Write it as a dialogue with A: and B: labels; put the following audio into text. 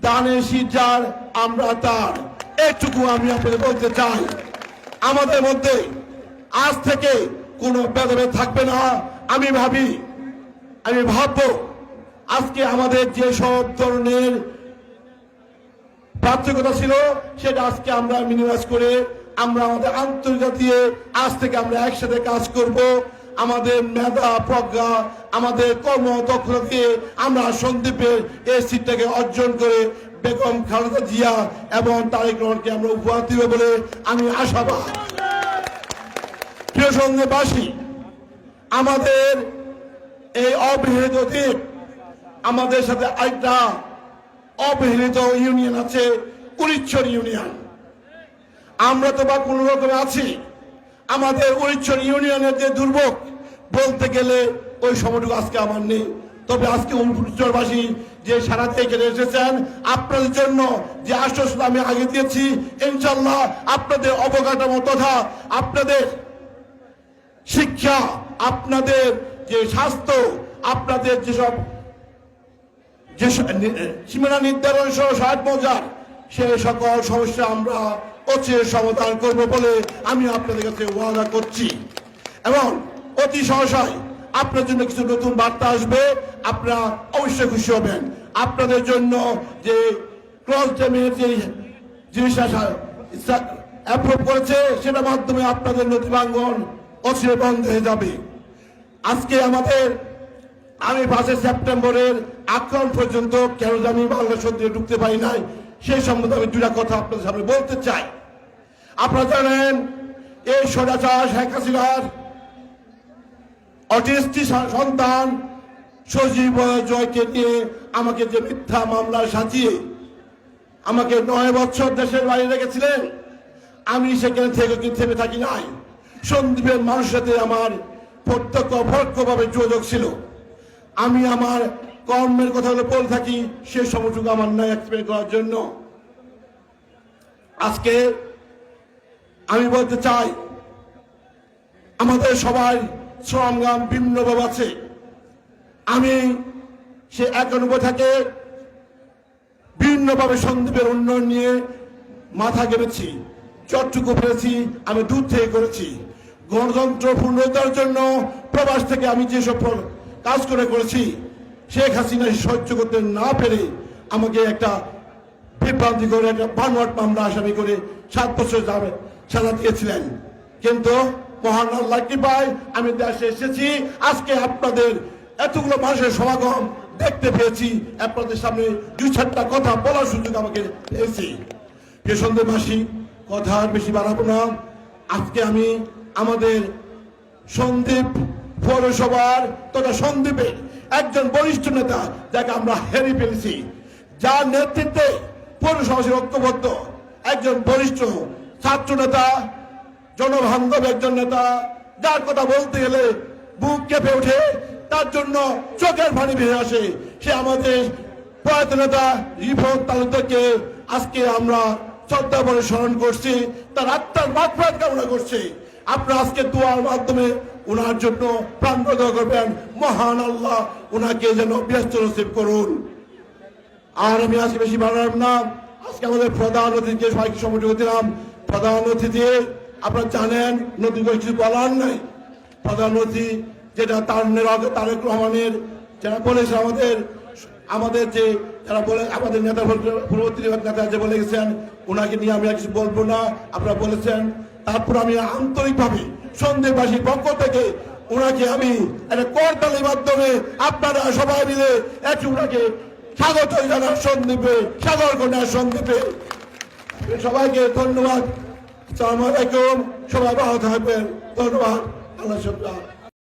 A: দানে সিজার আমরা তার। এইটুকু আমি আপনাদের বলতে চাই। আমাদের মধ্যে আজ থেকে কোনো থাকবে না। আমি ভাবি, আমি ভাববো, আজকে আমাদের যে সব ধরনের পার্থক্যতা ছিল, সেটা আজকে আমরা মিনিমাইজ করে আমরা আমাদের আন্তরিকতা দিয়ে আজ থেকে আমরা একসাথে কাজ করব। আমাদের মেধা, প্রজ্ঞা, আমাদের কর্ম দক্ষতা দিয়ে আমরা সন্দীপের এই সিটটাকে অর্জন করে বেগম খালেদা জিয়া এবং তারেক রহমানকে আমরা উপহার দিব বলে আমি আশাবাদ। প্রিয় আমাদের এই অবহেলিত দ্বীপ আমাদের সাথে আরেকটা অবহেলিত ইউনিয়ন আছে উরিচ্ছর ইউনিয়ন। আমরা তো বা কোনো রকমে আছি আমাদের উরিচ্ছর ইউনিয়নের যে দুর্ভোগ, বলতে গেলে ওই সময়টুকু আজকে আমার নেই। তবে আজকে উরিচ্ছরবাসী যে সারাতে এখানে এসেছেন, আপনাদের জন্য যে আশ্বাসন আমি আগে দিয়েছি ইনশাল্লাহ আপনাদের অবকাঠামো তথা আপনাদের শিক্ষা, আপনাদের যে স্বাস্থ্য, আপনাদের যেসব যে সীমানা নির্ধারণ সহ ষাট মজার সে সকল সমস্যা আমরা অচির সমাধান করব বলে আমি আপনাদের কাছে ওয়াদা করছি। এবং অতি সহসায় আপনার জন্য কিছু নতুন বার্তা আসবে, আপনারা অবশ্যই খুশি হবেন। আপনাদের জন্য যে ক্রস ড্যামের যে জিনিসটা অ্যাপ্রুভ করেছে, সেটার মাধ্যমে আপনাদের নথিবাঙ্গন অচিরে বন্ধ হয়ে যাবে। আজকে আমাদের আমি পাঁচই সেপ্টেম্বরের আক্রমণ পর্যন্ত কেন যে আমি বাংলাদেশ দিয়ে ঢুকতে পারি নাই, সেই সম্বন্ধে আমি দুটা কথা আপনাদের সামনে বলতে চাই। আপনারা জানেন, এই সদাচার শেখ হাসিনার অটিস্টি সন্তান সজীব জয়কে নিয়ে আমাকে যে মিথ্যা মামলা সাজিয়ে আমাকে নয় বছর দেশের বাইরে রেখেছিলেন, আমি সেখানে থেকে কিন্তু থেমে থাকি নাই। সন্দীপের মানুষের সাথে আমার প্রত্যক্ষ অপরোক্ষভাবে যোগাযোগ ছিল। আমি আমার কর্মের কথাগুলো বলে থাকি, সে সময়টুকু আমার নয় এক্সপ্লেন করার জন্য। আজকে আমি বলতে চাই, আমাদের সবাই শ্রমগাম বিভিন্নভাবে আছে। আমি সে একানব্বই থেকে বিভিন্নভাবে সন্দীপের উন্নয়ন নিয়ে মাথা গেড়েছি চটটুকু পেরেছি আমি দূর থেকে করেছি। গণতন্ত্র পুনরুদ্ধারের জন্য প্রবাস থেকে আমি যেসব কাজ করে করেছি, শেখ হাসিনা সহ্য করতে না পেরে আমাকে একটা বিভ্রান্তি করে একটা বানোয়াট মামলা আসামি করে সাত বছর যাবে সাজা দিয়েছিলেন। কিন্তু মহান আল্লাহ কৃপায় আমি দেশে এসেছি, আজকে আপনাদের এতগুলো মানুষের সমাগম দেখতে পেয়েছি, আপনাদের সামনে দুই চারটা কথা বলার সুযোগ আমাকে পেয়েছি। প্রিয় সন্দেহবাসী, কথা বেশি বাড়াবো না। আজকে আমি আমাদের সন্দীপ পৌরসভার তথা সন্দীপের একজন বরিষ্ঠ নেতা যাকে আমরা হেরে ফেলেছি, যার নেতৃত্বে পৌরসভাসী ঐক্যবদ্ধ। একজন বরিষ্ঠ ছাত্র নেতা, জনবান্ধব একজন নেতা, যার কথা বলতে গেলে বুক কেঁপে ওঠে, তার জন্য চোখের পানি বেরিয়ে আসে। সে আমাদের প্রয়াত নেতা রিফত তালুকদারকে আজকে আমরা শ্রদ্ধা করে স্মরণ করছি। তার আত্মার মাত্রাত কামনা করছি। আপনারা আজকে দোয়ার মাধ্যমে ওনার জন্য প্রাণ করবেন। মহান আল্লাহ ওনাকে যেন ব্যস্ত নসিব করুন। আর আমি আজকে বেশি বাড়ালাম না। আজকে আমাদের প্রধান অতিথিকে সবাইকে সময় দিলাম। প্রধান অতিথি, আপনারা জানেন নতুন করে কিছু বলার নাই। প্রধান অতিথি যেটা তার আগে তারেক রহমানের যারা বলেছে আমাদের আমাদের যে যারা বলে আমাদের নেতা পূর্ববর্তী নেতা যে বলে গেছেন, ওনাকে নিয়ে আমি আর কিছু বলব না। আপনারা বলেছেন, তারপর আমি আন্তরিকভাবে সন্দেহবাসীর পক্ষ থেকে ওনাকে আমি একটা করতালির মাধ্যমে আপনারা সবাই মিলে একটু ওনাকে স্বাগত জানার সন্দীপে সাগর কন্যার সন্দীপে সবাইকে ধন্যবাদ। আসসালামু আলাইকুম। সবাই ভালো থাকবেন। ধন্যবাদ। আল্লাহ সব